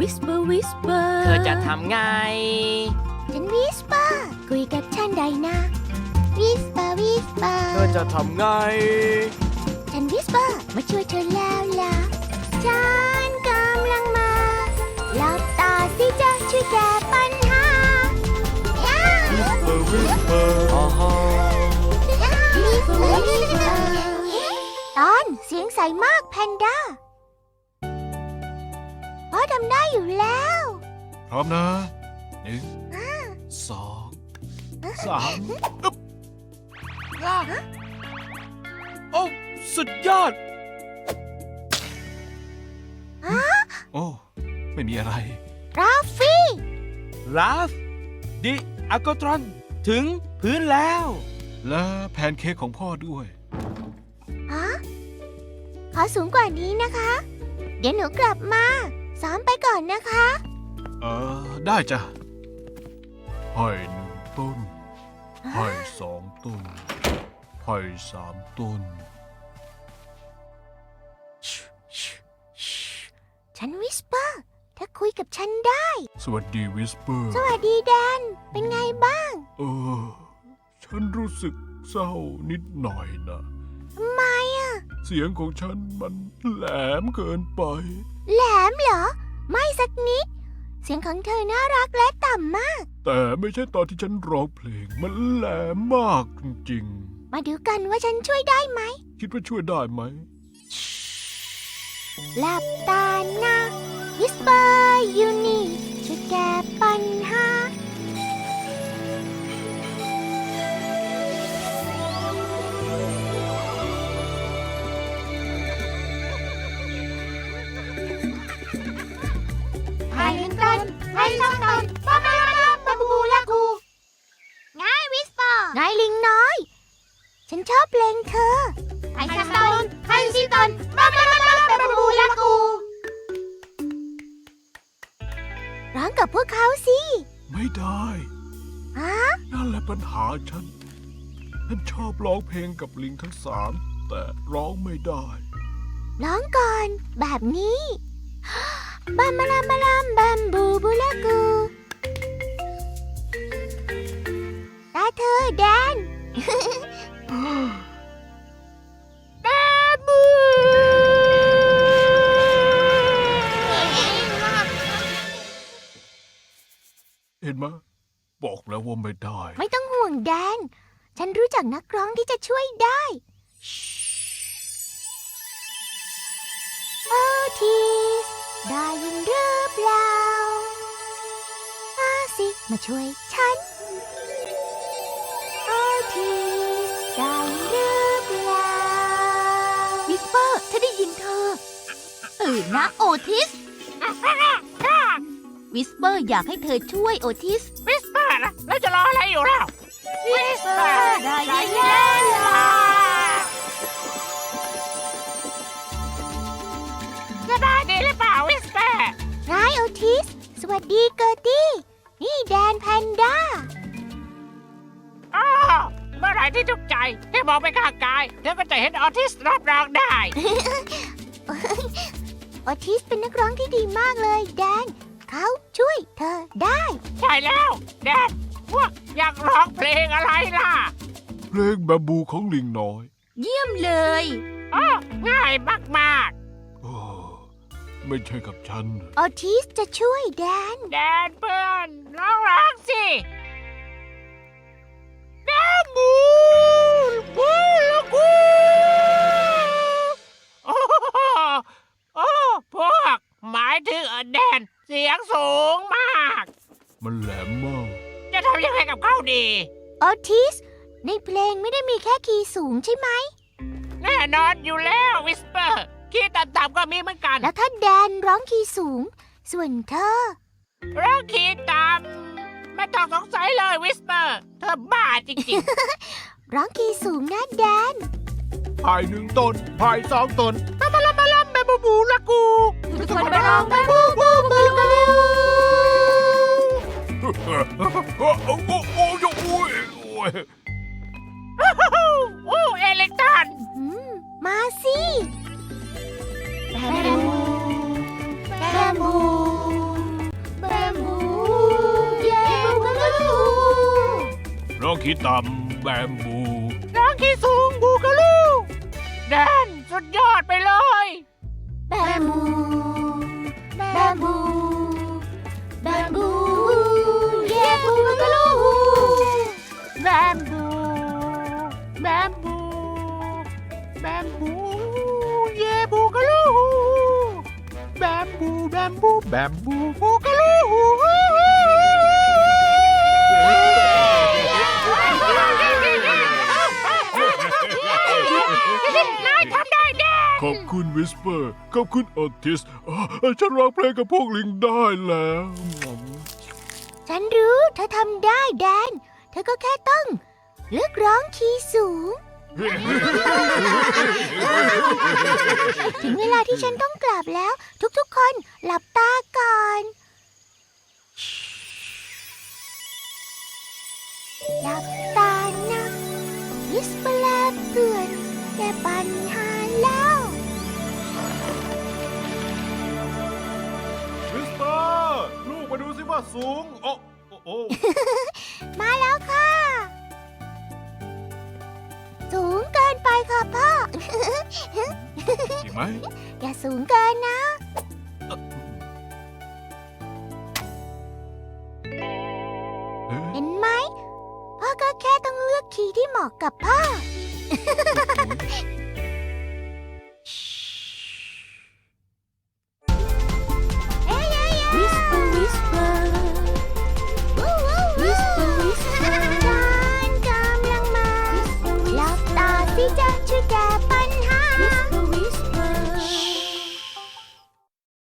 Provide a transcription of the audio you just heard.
วิสเปอร์วิสเปอร์เธอจะทำไง ฉันวิสเปอร์คุยกับฉันได้นะวิสเปอร์วิสเปอร์เธอจะทำไง ฉันวิสเปอร์มาช่วยเธอแล้วล่ะฉันกำลังมาหลับตาสิจะช่วยแก้ปัญหาย่าอ๋อฮะวิสเปอร์วิสเปอร์ตอนเสียงใสมากแพนด้าพ่อ ทำได้อยู่แล้ว พร้อมนะหนึ่งสองสามอึ๊บโอ้สุดยอด โอ้ ไม่มีอะไร ราฟฟี่ราฟดิอากตรอน ถึงพื้นแล้ว และแพนเค้กของพ่อด้วย ฮะ ขอสูงกว่านี้นะคะ เดี๋ยวหนูกลับมา ซ้อมไปก่อนนะคะ เออได้จ้ะไผ่หนึ่งต้นไผ่สองต้นไผ่สามต้น ฉันวิสเปอร์ถ้าคุยกับฉันได้ สวัสดีวิสเปอร์ สวัสดีแดน เป็นไงบ้าง เออ ฉันรู้สึกเศร้านิดหน่อยนะ ทำไมอะ เสียงของฉันมันแหลมเกินไป แหลมเหรอ ไม่สักนิด เสียงของเธอน่ารักและต่ำมาก แต่ไม่ใช่ตอนที่ฉันร้องเพลง มันแหลมมากจริงมาดูกันว่าฉันช่วยได้ไหม ๆ คิดว่าช่วยได้ไหม หลับตานะวิสเปอร์อยู่นี่ช่วยแก้ ไม่ได้ ฮะนั่นแหละปัญหาฉัน ฉันชอบร้องเพลงกับลิงทั้งสาม แต่ร้องไม่ได้ ร้องก่อน แบบนี้บัมบาลัมบาลัมบัมบูบูลากูตาเธอแดน ไม่ได้ ไม่ต้องห่วงแดน ฉันรู้จักนักร้องที่จะช่วยได้โอทีสได้ยินหรือเปล่ามาสิมาช่วยฉันโอทีสได้ยินหรือเปล่าวิสเปอร์ฉันได้ยินเธอตื่นนะโอทิส วิสเปอร์อยากให้เธอช่วยโอทิสวิสเปอร์ นะ แล้วจะรออะไรอยู่แล้ววิสเปอร์ได้ยินแล้วจะได้ดีหรือเปล่าวิสเปอร์ไงโอทิส สวัสดีเกอร์ตี้นี่แดนแพนด้าอ้อเมื่อไหร่ที่ทุกข์ใจที่มองไปข้างกาย เธอก็จะเห็นออทิสรับรองได้ โอทิสเป็นนักร้องที่ดีมากเลยแดน เขาช่วยเธอได้ ใช่แล้วแดนพวกอยากร้องเพลงอะไรล่ะเพลงแบบบูของลิงน้อยเยี่ยมเลยอ้อง่ายมากโอ้ไม่ใช่กับฉันโอทิสจะช่วยแดน ๆ แดนเพื่อนร้องร้องสิแดนบูบูลู สียงสูงมาก มันแหลมมาก จะทำยังไงกับเขาดี โอทิส ในเพลงไม่ได้มีแค่คีย์สูงใช่ไหม แน่นอนอยู่แล้ววิสเปอร์คีย์ต่ำๆก็มีเหมือนกันแล้วถ้าแดนร้องคีย์สูง ส่วนเธอร้องคีย์ต่ำไม่ต้องสงสัยเลยวิสเปอร์เธอบ้าจริงร้องคีย์สูงนะแดน พายหนึ่งต้นพายสองต้นๆมามาลามาลาแม บูบูละกูทุกคนมาลองไปบูบูบูกะลูโอ้โอ้โอ้โอ้โอ้ยโอ้เอเล็กตันมาสิแบมบูแบมูแบมบูเย้บูกะลูน้องขี้ต่ำแบมบูร้องขี้สูงบูกะลูแดนสุดยอดไปเลย บมบูแบมบูแบมบูบูก ขอบคุณวิสเปอร์ ขอบคุณออทิส ฉันร้องเพลงกับพวกลิงได้แล้ว ฉันรู้เธอทำได้แดน เธอก็แค่ต้องเลือกร้องคีย์สูง ถึงเวลาที่ฉันต้องกลับแล้ว ทุกๆคนหลับตาก่อนหลับตานะวิสเปลาเพื่อนแก้ปัญหาแล้ว มาดูสิว่าสูง โอ้โอ้โอ้มาแล้วค่ะ สูงเกินไปค่ะพ่อ จริงไหมอย่าสูงเกินนะ เอ๊ะเห็นไหมพ่อก็แค่ต้องเลือกคีย์ที่เหมาะกับพ่อ